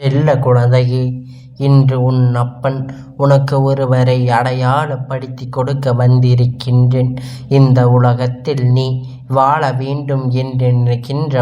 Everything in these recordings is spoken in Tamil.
செல்ல குழந்தையே இன்று உன் அப்பன் உனக்கு ஒருவரை அடையாளப்படுத்தி கொடுக்க வந்திருக்கின்றேன். இந்த உலகத்தில் நீ வாழ வேண்டும் என்று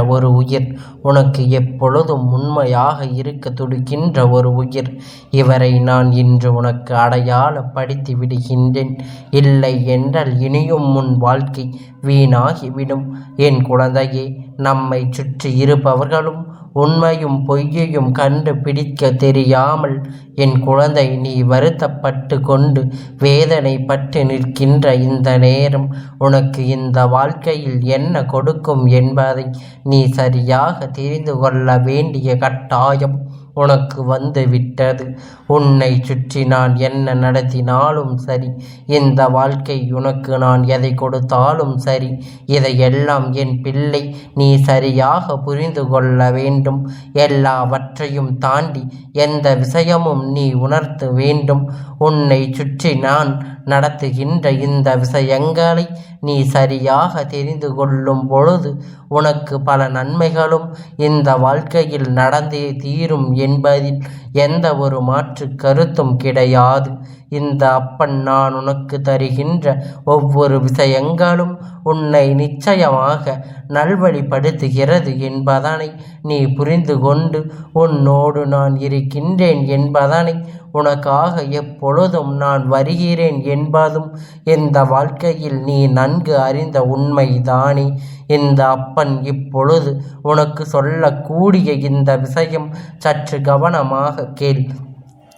ஒரு உயிர் உனக்கு எப்பொழுதும் உண்மையாக இருக்க துடிக்கின்ற ஒரு உயிர். இவரை நான் இன்று உனக்கு அடையாளப்படுத்தி விடுகின்றேன். இல்லை என்றால் இனியும் உன் வாழ்க்கை வீணாகிவிடும். என் குழந்தையே நம்மை சுற்றி இருப்பவர்களும் உண்மையும் பொய்யையும் கண்டு பிடிக்க தெரியாமல் என் குழந்தை நீ வருத்தப்பட்டு கொண்டு வேதனைப்பட்டு நிற்கின்ற இந்த நேரம் உனக்கு இந்த வாழ்க்கையில் என்ன கொடுக்கும் என்பதை நீ சரியாக தெரிந்து கொள்ள வேண்டிய கட்டாயம். உனக்கு வந்து விட்டது. உன்னை சுற்றி நான் என்ன நடத்தினாலும் சரி. இந்த வாழ்க்கை உனக்கு நான் எதை கொடுத்தாலும் சரி. இதையெல்லாம் என் பிள்ளை நீ சரியாக புரிந்து கொள்ள வேண்டும். எல்லாவற்றையும் தாண்டி எந்த விஷயமும் நீ உணர்த்த வேண்டும். உன்னை சுற்றி நான் நடத்துகின்ற இந்த விஷயங்களை நீ சரியாக தெரிந்து கொள்ளும் பொழுது உனக்கு பல நன்மைகளும் இந்த வாழ்க்கையில் நடந்தே தீரும் என்பதில் எந்த ஒரு மாற்று கருத்தும் கிடையாது. இந்த அப்பன் நான் உனக்கு தருகின்ற ஒவ்வொரு விஷயங்களும் உன்னை நிச்சயமாக நல்வழிப்படுத்துகிறது என்பதனை நீ புரிந்து கொண்டு உன்னோடு நான் இருக்கின்றேன் என்பதனை உனக்காக எப்பொழுதும் நான் வருகிறேன் என்பதும் இந்த வாழ்க்கையில் நீ நன்கு அறிந்த உண்மைதானே. இந்த அப்பன் இப்பொழுது உனக்கு சொல்லக்கூடிய இந்த விஷயம் சற்று கவனமாக கேள்.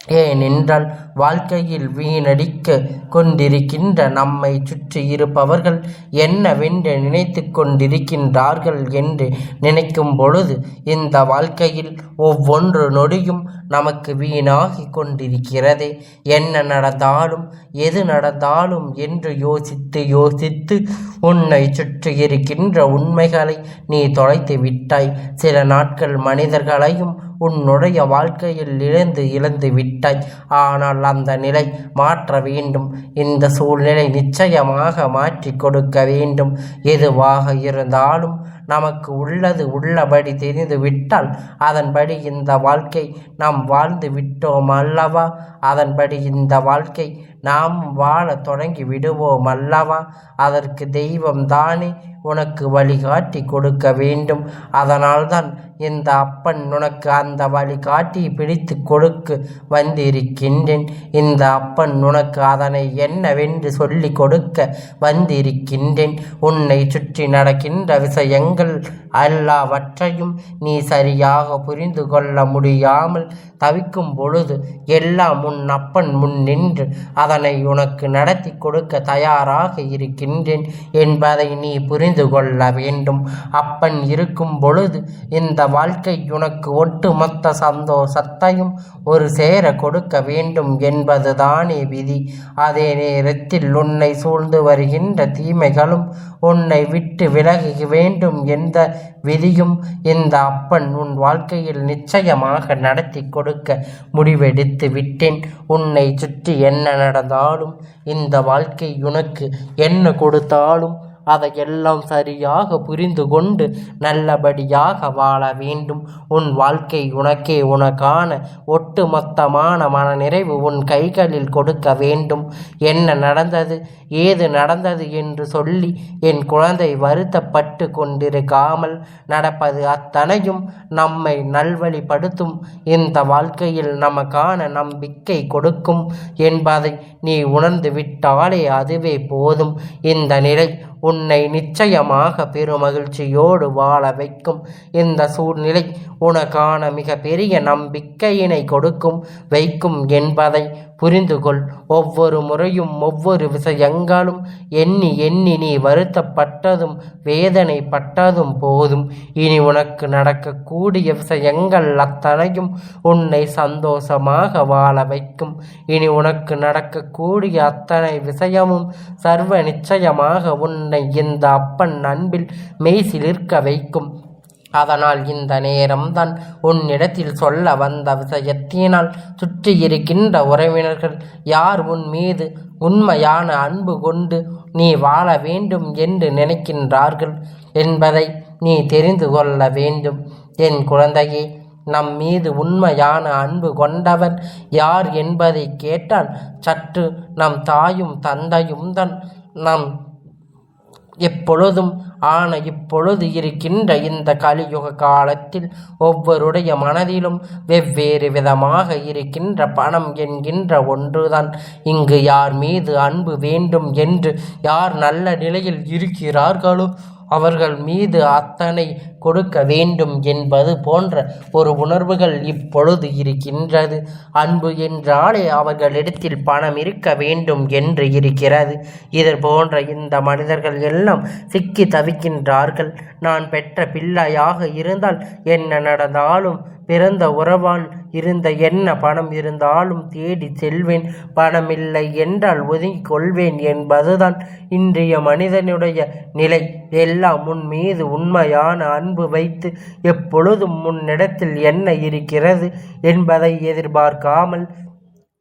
ஏனென்றால் வாழ்க்கையில் வீணடிக்க கொண்டிருக்கின்ற நம்மை சுற்றி இருப்பவர்கள் என்னவென்று நினைத்து கொண்டிருக்கின்றார்கள் என்று நினைக்கும் பொழுது இந்த வாழ்க்கையில் ஒவ்வொன்று நொடியும் நமக்கு வீணாகி கொண்டிருக்கிறதே. என்ன நடந்தாலும் எது நடந்தாலும் என்று யோசித்து யோசித்து உன்னை சுற்றி இருக்கின்ற உண்மைகளை நீ தொலைத்து விட்டாய். சில நாட்கள் மனிதர்களையும் உன்னுடைய வாழ்க்கையில் இழந்து இழந்து விட்டாய். ஆனால் அந்த நிலை மாற்ற வேண்டும். இந்த சூழ்நிலை நிச்சயமாக மாற்றி கொடுக்க வேண்டும். எதுவாக இருந்தாலும் நமக்கு உள்ளது உள்ளபடி தெரிந்து விட்டால் அதன்படி இந்த வாழ்க்கை நாம் வாழ்ந்து விட்டோம் அல்லவா? அதன்படி இந்த வாழ்க்கை நாம் வாழ தொடங்கி விடுவோம் அல்லவா? அதற்கு தெய்வம் தானே உனக்கு வழிகாட்டி கொடுக்க வேண்டும். அதனால்தான் இந்த அப்பன் உனக்கு அந்த வழிகாட்டி பிடித்து கொடுக்க வந்திருக்கின்றேன். இந்த அப்பன் உனக்கு அதனை என்னவென்று சொல்லி கொடுக்க வந்திருக்கின்றேன். உன்னை சுற்றி நடக்கின்ற விஷயங்கள் எல்லாவற்றையும் நீ சரியாக புரிந்து கொள்ள முடியாமல் தவிக்கும் பொழுது எல்லாம் உன் அப்பன் முன் நின்று அதனை உனக்கு நடத்தி கொடுக்க தயாராக இருக்கின்றேன் என்பதை நீ புரிந்து கொள்ள வேண்டும். அப்பன் இருக்கும் பொழுது இந்த வாழ்க்கை உனக்கு ஒட்டுமொத்த சந்தோஷத்தையும் ஒரு சேர கொடுக்க வேண்டும் என்பதுதானே விதி. அதே நேரத்தில் உன்னை சூழ்ந்து வருகின்ற தீமைகளும் உன்னை விட்டு விலக வேண்டும் எந்த விதியும் இந்த அப்பன் உன் வாழ்க்கையில் நிச்சயமாக நடத்தி கொடுக்க முடிவெடுத்து விட்டேன். உன்னை சுற்றி என்ன நடந்தாலும் இந்த வாழ்க்கை உனக்கு என்ன கொடுத்தாலும் அதையெல்லாம் சரியாக புரிந்து கொண்டு நல்லபடியாக வாழ வேண்டும். உன் வாழ்க்கை உனக்கே உனக்கான ஒட்டுமொத்தமான மனநிறைவு உன் கைகளில் கொடுக்க வேண்டும். என்ன நடந்தது? ஏது நடந்தது என்று சொல்லி என் குழந்தை வருத்தப்பட்டு கொண்டிருக்காமல் நடப்பது அத்தனையும் நம்மை நல்வழிப்படுத்தும். இந்த வாழ்க்கையில் நமக்கான நம்பிக்கை கொடுக்கும் என்பதை நீ உணர்ந்து விட்டாலே அதுவே போதும். இந்த நிலை உன்னை நிச்சயமாக பெருமகிழ்ச்சியோடு வாழ வைக்கும். இந்த சூழ்நிலை உனக்கான மிக பெரிய நம்பிக்கையினை கொடுக்கும் வைக்கும் என்பதை புரிந்து கொள் ஒவ்வொரு முறையும் ஒவ்வொரு விஷயங்களும் எண்ணி எண்ணி நீ வருத்தப்பட்டதும் வேதனைப்பட்டதும் போதும். இனி உனக்கு நடக்கக்கூடிய விஷயங்கள் அத்தனையும் உன்னை சந்தோஷமாக வாழ வைக்கும். இனி உனக்கு நடக்கக்கூடிய அத்தனை விஷயமும் சர்வ நிச்சயமாக உன்னை இந்த அப்பன் அன்பில் மெய்சிலிருக்க வைக்கும். அதனால் இந்த நேரம்தான் உன்னிடத்தில் சொல்ல வந்த விஷயத்தினால் சுற்றியிருக்கின்ற உறவினர்கள் யார் உன் மீது உண்மையான அன்பு கொண்டு நீ வாழ வேண்டும் என்று நினைக்கின்றார்கள் என்பதை நீ தெரிந்து கொள்ள வேண்டும். என் குழந்தையே நம் மீது உண்மையான அன்பு கொண்டவர் யார் என்பதை கேட்டால் சற்று நம் தாயும் தந்தையும் தான் நம் எப்பொழுதும் ஆன இப்பொழுது இருக்கின்ற இந்த கலியுக காலத்தில் ஒவ்வொருடைய மனதிலும் வெவ்வேறு விதமாக இருக்கின்ற பணம் என்கின்ற ஒன்றுதான். இங்கு யார் மீது அன்பு வேண்டும் என்று யார் நல்ல நிலையில் இருக்கிறார்களோ அவர்கள் மீது அத்தனை கொடுக்க வேண்டும் என்பது போன்ற ஒரு உணர்வுகள் இப்பொழுது இருக்கின்றது. அன்பு என்றாலே அவர்களிடத்தில் பணம் இருக்க வேண்டும் என்று இருக்கிறது. இது போன்ற இந்த மனிதர்கள் எல்லாம் சிக்கி தவிக்கின்றார்கள். நான் பெற்ற பிள்ளையாக இருந்தால் என்ன நடந்தாலும் பிறந்த உறவால் இருந்த என்ன பணம் இருந்தாலும் தேடி செல்வேன். பணமில்லை என்றால் ஒதுங்கிக் கொள்வேன் என்பதுதான் இன்றைய மனிதனுடைய நிலை. எல்லாம் உன் மீது உண்மையான அன்பு வைத்து எப்பொழுதும் முன்னிடத்தில் என்ன இருக்கிறது என்பதை எதிர்பார்க்காமல்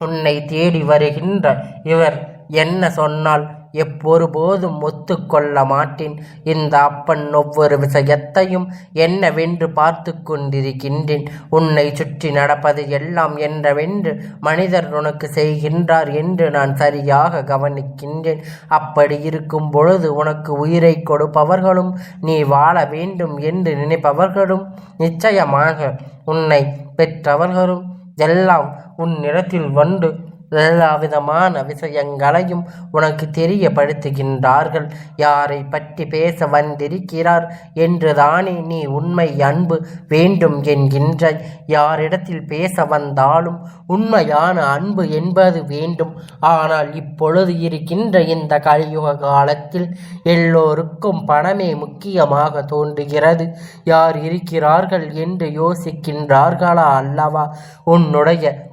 உன்னை தேடி வருகின்ற இவர் என்ன சொன்னால் எப்பொருபோதும் ஒத்துக்கொள்ள மாட்டேன். இந்த அப்பன் ஒவ்வொரு விஷயத்தையும் என்னவென்று பார்த்து கொண்டிருக்கின்றேன். உன்னை சுற்றி நடப்பது எல்லாம் என்னவென்று மனிதர் உனக்கு செய்கின்றார் என்று நான் சரியாக கவனிக்கின்றேன். அப்படி இருக்கும் பொழுது உனக்கு உயிரை கொடுப்பவர்களும் நீ வாழ வேண்டும் என்று நினைப்பவர்களும் நிச்சயமாக உன்னை பெற்றவர்களும் எல்லாம் உன்னிடத்தில் வந்து எல்லா விதமான விஷயங்களையும் உனக்கு தெரியப்படுத்துகின்றார்கள். யாரை பற்றி பேச வந்திருக்கிறார் என்று தானே நீ உண்மை அன்பு வேண்டும் என்கின்ற யாரிடத்தில் பேச வந்தாலும் உண்மையான அன்பு என்பது வேண்டும். ஆனால் இப்பொழுது இருக்கின்ற இந்த கலியுக காலத்தில் எல்லோருக்கும் பணமே முக்கியமாக தோன்றுகிறது. யார் இருக்கிறார்கள் என்று யோசிக்கின்றார்களா அல்லவா? உன்னுடைய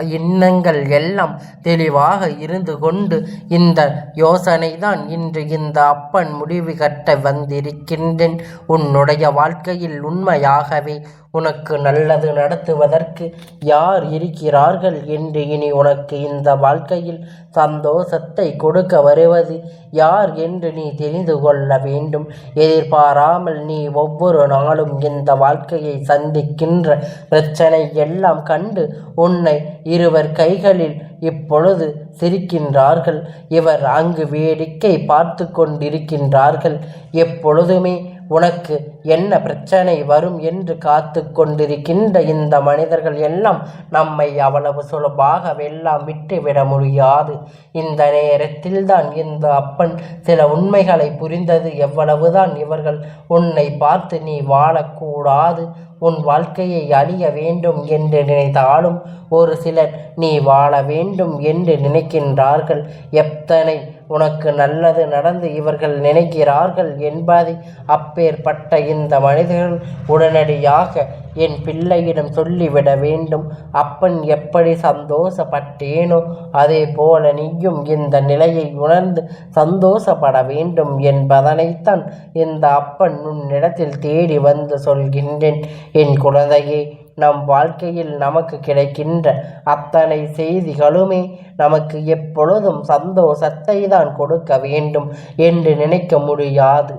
எண்ணங்கள் எல்லாம் தெளிவாக இருந்து கொண்டு இந்த யோசனை தான் இன்று இந்த அப்பன் முடிவு கட்ட வந்திருக்கின்றேன். உன்னுடைய வாழ்க்கையில் உண்மையாகவே உனக்கு நல்லது நடத்துவதற்கு யார் இருக்கிறார்கள் என்று இனி உனக்கு இந்த வாழ்க்கையில் சந்தோஷத்தை கொடுக்க வருவது யார் என்று நீ தெரிந்து கொள்ள வேண்டும். எதிர்பாராமல் நீ ஒவ்வொரு நாளும் இந்த வாழ்க்கையை சந்திக்கின்ற பிரச்சனை எல்லாம் கண்டு உன்னை இருவர் கைகளில் இப்பொழுது சிரிக்கின்றார்கள். இவர் அங்கு வேடிக்கை பார்த்து கொண்டிருக்கின்றார்கள். எப்பொழுதுமே உனக்கு என்ன பிரச்சனை வரும் என்று காத்து கொண்டிருக்கின்ற இந்த மனிதர்கள் எல்லாம் நம்மை அவ்வளவு சுலபாக வெல்லாம் விட்டுவிட முடியாது. இந்த நேரத்தில் தான் இந்த அப்பன் சில உண்மைகளை புரிந்தது. எவ்வளவுதான் இவர்கள் உன்னை பார்த்து நீ வாழக்கூடாது உன் வாழ்க்கையை அழிய வேண்டும் என்று நினைத்தாலும் ஒரு சிலர் நீ வாழ வேண்டும் என்று நினைக்கின்றார்கள். எத்தனை உனக்கு நல்லது நடந்து இவர்கள் நினைக்கிறார்கள் என்பதை அப்பேற்பட்ட இந்த மனிதர்கள் உடனடியாக என் பிள்ளையிடம் சொல்லிவிட வேண்டும். அப்பன் எப்படி சந்தோஷப்பட்டேனோ அதே போல நீயும் இந்த நிலையை உணர்ந்து சந்தோஷப்பட வேண்டும் என்பதனைத்தான் இந்த அப்பன் உன்னிடத்தில் தேடி வந்து சொல்கின்றேன். என் குழந்தையே நம் வாழ்க்கையில் நமக்கு கிடைக்கின்ற அத்தனை செய்திகளுமே நமக்கு எப்பொழுதும் சந்தோஷத்தை தான் கொடுக்க வேண்டும் என்று நினைக்க முடியாது.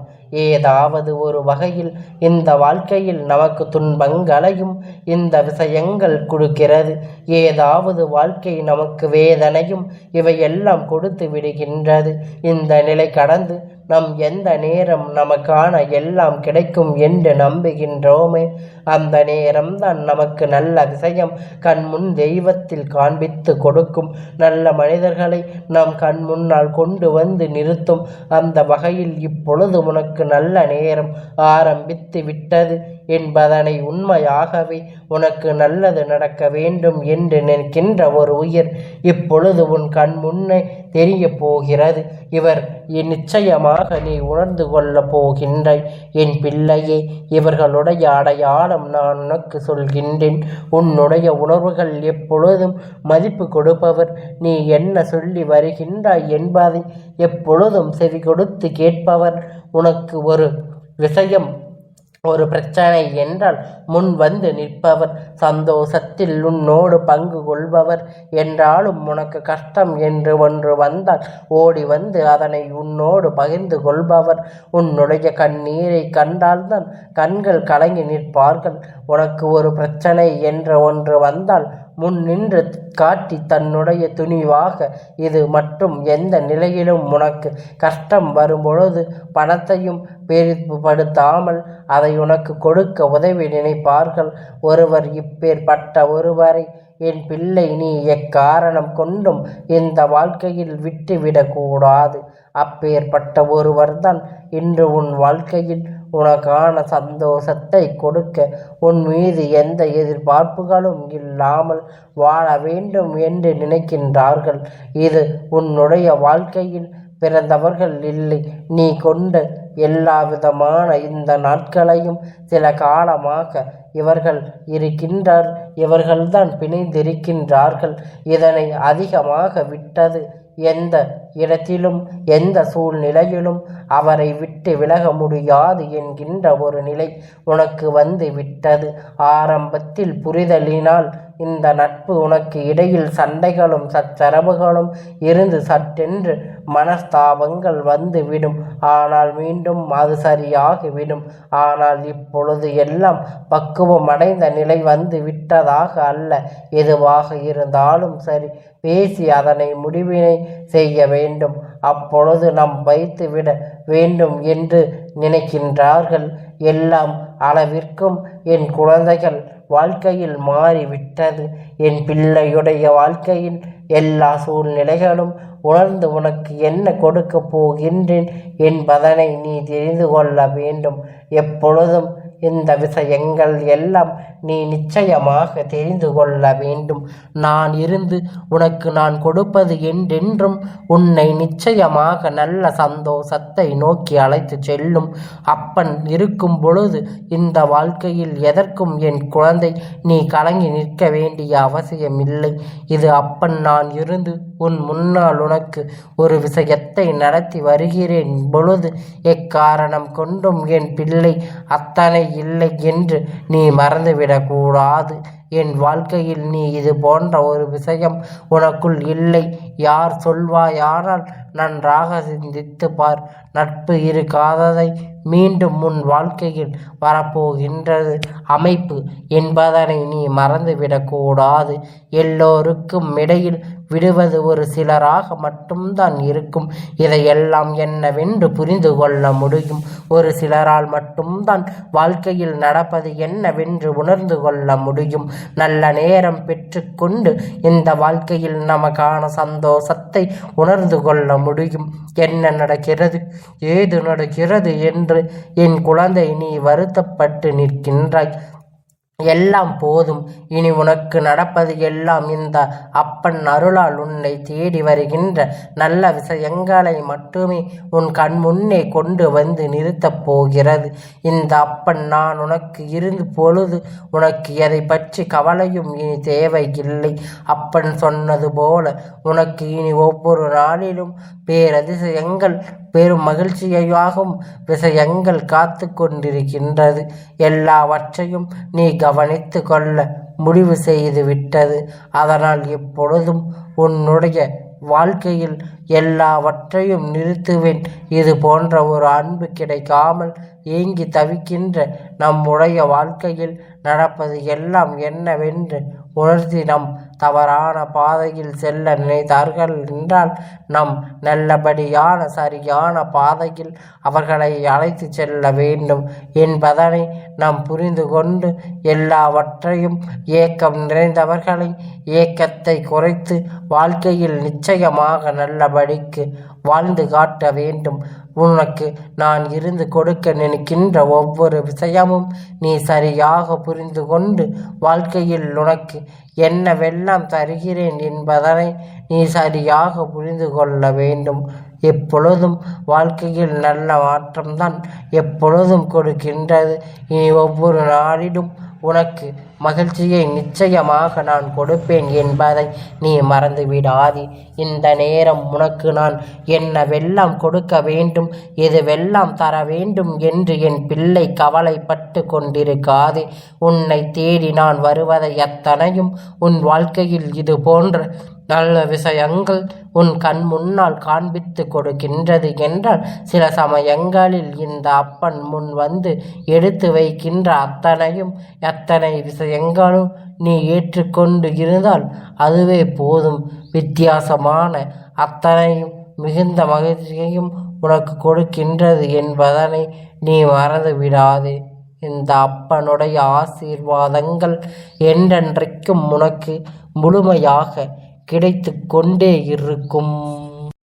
ஏதாவது ஒரு வகையில் இந்த வாழ்க்கையில் நமக்கு துன்பங்களையும் இந்த விஷயங்கள் கொடுக்கிறது. ஏதாவது வாழ்க்கை நமக்கு வேதனையும் இவையெல்லாம் கொடுத்து விடுகின்றது. இந்த நிலை கடந்து நம் எந்த நேரம் நமக்கான எல்லாம் கிடைக்கும் என்று நம்புகின்றோமே? அந்த நேரம்தான் நமக்கு நல்ல விஷயம். கண்முன் தெய்வத்தில் காண்பித்து கொடுக்கும் நல்ல மனிதர்களை நாம் கண் முன்னால் கொண்டு வந்து நிறுத்தும். அந்த வகையில் இப்பொழுது உனக்கு நல்ல நேரம் ஆரம்பித்து விட்டது. என்பதனை உண்மையாகவே உனக்கு நல்லது நடக்க வேண்டும் என்று நினைக்கின்ற ஒரு உயிர் இப்பொழுது உன் கண் முன்னே தெரிய போகிறது. இவர் நிச்சயமாக நீ உணர்ந்து கொள்ளப் போகின்றாய். என் பிள்ளையே இவர்களுடைய அடையாளம் நான் உனக்கு சொல்கின்றேன். உன்னுடைய உணர்வுகள் எப்பொழுதும் மதிப்பு கொடுப்பவர். நீ என்ன சொல்லி வருகின்றாய் என்பதை எப்பொழுதும் செவி கொடுத்து கேட்பவர். உனக்கு ஒரு விஷயம் ஒரு பிரச்சனை என்றால் முன் வந்து நிற்பவர். சந்தோஷத்தில் உன்னோடு பங்கு கொள்பவர். என்றாலும் உனக்கு கஷ்டம் என்று ஒன்று வந்தால் ஓடி வந்து அதனை உன்னோடு பகிர்ந்து கொள்பவர். உன்னுடைய கண்ணீரை கண்டால்தான் கண்கள் கலங்கி நிற்பார்கள். உனக்கு ஒரு பிரச்சனை என்ற ஒன்று வந்தால் முன் நின்று காட்டி தன்னுடைய துணிவாக இது மற்றும் எந்த நிலையிலும் உனக்கு கஷ்டம் வரும்பொழுது பணத்தையும் பெரிதுபடுத்தாமல் அதை உனக்கு கொடுக்க உதவி நினைப்பார்கள். ஒருவர் இப்பேற்பட்ட ஒருவரை என் பிள்ளை நீ எக்காரணம் கொண்டும் இந்த வாழ்க்கையில் விட்டுவிடக்கூடாது. அப்பேற்பட்ட ஒருவர்தான் இன்று உன் வாழ்க்கையில் உனக்கான சந்தோஷத்தை கொடுக்க உன் மீது எந்த எதிர்பார்ப்புகளும் இல்லாமல் வாழ வேண்டும் என்று நினைக்கின்றார்கள். இது உன்னுடைய வாழ்க்கையில் பிறந்தவர்கள் இல்லை. நீ கொண்ட எல்லா விதமான இந்த நாட்களையும் சில காலமாக இவர்கள் இருக்கின்றார் இவர்கள்தான் பிணைந்திருக்கின்றார்கள். இதனை அதிகமாக விட்டது எந்த இடத்திலும் எந்த சூழ்நிலையிலும் அவரை விட்டு விலக முடியாது என்கின்ற ஒரு நிலை உனக்கு வந்து விட்டது. ஆரம்பத்தில் புரிதலினால் இந்த நட்பு உனக்கு இடையில் சண்டைகளும் சச்சரவுகளும் இருந்து சட்டென்று மனஸ்தாபங்கள் வந்துவிடும் ஆனால் மீண்டும் அது சரியாகிவிடும் ஆனால் இப்பொழுது எல்லாம் பக்குவம் அடைந்த நிலை வந்து விட்டதாக அல்ல. எதுவாக இருந்தாலும் சரி பேசி அதனை முடிவினை செய்ய வேண்டும் வேண்டும். அப்பொழுது நாம் வைத்துவிட வேண்டும் என்று நினைக்கின்றார்கள். எல்லாம் அளவிற்கும் என் குழந்தைகள் வாழ்க்கையில் மாறிவிட்டது. என் பிள்ளையுடைய வாழ்க்கையில் எல்லா சூழ்நிலைகளும் உணர்ந்து உனக்கு என்ன கொடுக்கப் போகின்றேன் என்பதனை நீ தெரிந்து கொள்ள வேண்டும். எப்பொழுதும் இந்த விஷயங்கள் எல்லாம் நீ நிச்சயமாக தெரிந்து கொள்ள வேண்டும். நான் இருந்து உனக்கு நான் கொடுப்பது என்றென்றும் உன்னை நிச்சயமாக நல்ல சந்தோஷத்தை நோக்கி அழைத்து செல்லும். அப்பன் இருக்கும் பொழுது இந்த வாழ்க்கையில் எதற்கும் என் குழந்தை நீ கலங்கி நிற்க வேண்டிய அவசியம் இல்லை இது அப்பன் நான் இருந்து உன் முன்னால் உனக்கு ஒரு விஷயத்தை நடத்தி வருகிறேன். பொழுது எக்காரணம் கொண்டும் என் பிள்ளை அத்தனை இல்லை என்று நீ மறந்துவிடக்கூடாது என் வாழ்க்கையில் நீ இது போன்ற ஒரு விஷயம் உனக்குள் இல்லை. யார் சொல்வாயானால் நன்றாக சிந்தித்து பார். நட்பு இருக்காததை மீண்டும் உன் வாழ்க்கையில் வரப்போகின்றது. அமைப்பு என்பதனை நீ மறந்துவிடக்கூடாது எல்லோருக்கும் இடையில் விடுவது ஒரு சிலராக மட்டும்தான் இருக்கும். இதையெல்லாம் என்னவென்று புரிந்து கொள்ள முடியும். ஒரு சிலரால் மட்டும்தான் வாழ்க்கையில் நடப்பது என்னவென்று உணர்ந்து கொள்ள முடியும். நல்ல நேரம் பெற்றுக்கொண்டு இந்த வாழ்க்கையில் நமக்கான சந்தோஷத்தை உணர்ந்து கொள்ள முடியும். என்ன நடக்கிறது? ஏது நடக்கிறது என்று என் குழந்தை நீ வருத்தப்பட்டு நிற்கின்றாய். எல்லாம் போதும். இனி உனக்கு நடப்பது எல்லாம் இந்த அப்பன் அருளால் உன்னை தேடி வருகின்ற நல்ல விஷயங்களை மட்டுமே உன் கண் முன்னே கொண்டு வந்து நிறுத்தப் போகிறது. இந்த அப்பன் நான் உனக்கு இருந்து பொழுது உனக்கு எதை பற்றி கவலையும் இனி தேவையில்லை. அப்பன் சொன்னது போல உனக்கு இனி ஒவ்வொரு நாளிலும் பேரதிசயங்கள் பெரும் மகிழ்ச்சியாகவும் விஷயங்கள் காத்து கொண்டிருக்கின்றது. எல்லாவற்றையும் நீ கவனித்து கொள்ள முடிவு செய்து விட்டது. அதனால் எப்பொழுதும் உன்னுடைய வாழ்க்கையில் எல்லாவற்றையும் நிறுத்துவேன். இது போன்ற ஒரு அன்பு கிடைக்காமல் ஏங்கி தவிக்கின்ற நம்முடைய வாழ்க்கையில் நடப்பது எல்லாம் என்னவென்று உணர்த்தி நம் தவறான பாதையில் செல்ல நினைத்தார்கள் என்றால் நம் நல்லபடியான சரியான பாதையில் அவர்களை அழைத்து செல்ல வேண்டும் என்பதனை நாம் புரிந்து கொண்டு எல்லாவற்றையும் ஏக்கம் நிறைந்தவர்களை ஏக்கத்தை குறைத்து வாழ்க்கையில் நிச்சயமாக நல்லபடிக்கு வாழ்ந்து காட்ட வேண்டும். உனக்கு நான் இருந்து கொடுக்க நினைக்கின்ற ஒவ்வொரு விஷயமும் நீ சரியாக புரிந்து கொண்டு வாழ்க்கையில் உனக்கு என்னவெல்லாம் தருகிறேன் என்பதனை நீ சரியாக புரிந்து கொள்ள வேண்டும். எப்பொழுதும் வாழ்க்கையில் நல்ல மாற்றம்தான் எப்பொழுதும் கொடுக்கின்றது. இனி ஒவ்வொரு நாளிலும் உனக்கு மகிழ்ச்சியை நிச்சயமாக நான் கொடுப்பேன் என்பதை நீ மறந்து விடாதே இந்த நேரம் உனக்கு நான் என்னவெல்லாம் கொடுக்க வேண்டும் எதுவெல்லாம் தர வேண்டும் என்று என் பிள்ளை கவலைப்பட்டு கொண்டிருக்காது. உன்னை தேடி நான் வருவதை எத்தனையும் உன் வாழ்க்கையில் இது போன்ற நல்ல விஷயங்கள் உன் கண் முன்னால் காண்பித்து கொடுக்கின்றது என்றால் சில சமயங்களில் இந்த அப்பன் முன் வந்து எடுத்து வைக்கின்ற அத்தனையும் எத்தனை விஷய எங்காலும் நீ ஏற்றுக்கொண்டு இருந்தால் அதுவே போதும். வித்தியாசமான அத்தனையும் மிகுந்த மகிழ்ச்சியையும் உனக்கு கொடுக்கின்றது என்பதனை நீ மறந்து விடாதே இந்த அப்பனுடைய ஆசீர்வாதங்கள் என்றென்றைக்கும் உனக்கு முழுமையாக கிடைத்து கொண்டே இருக்கும்.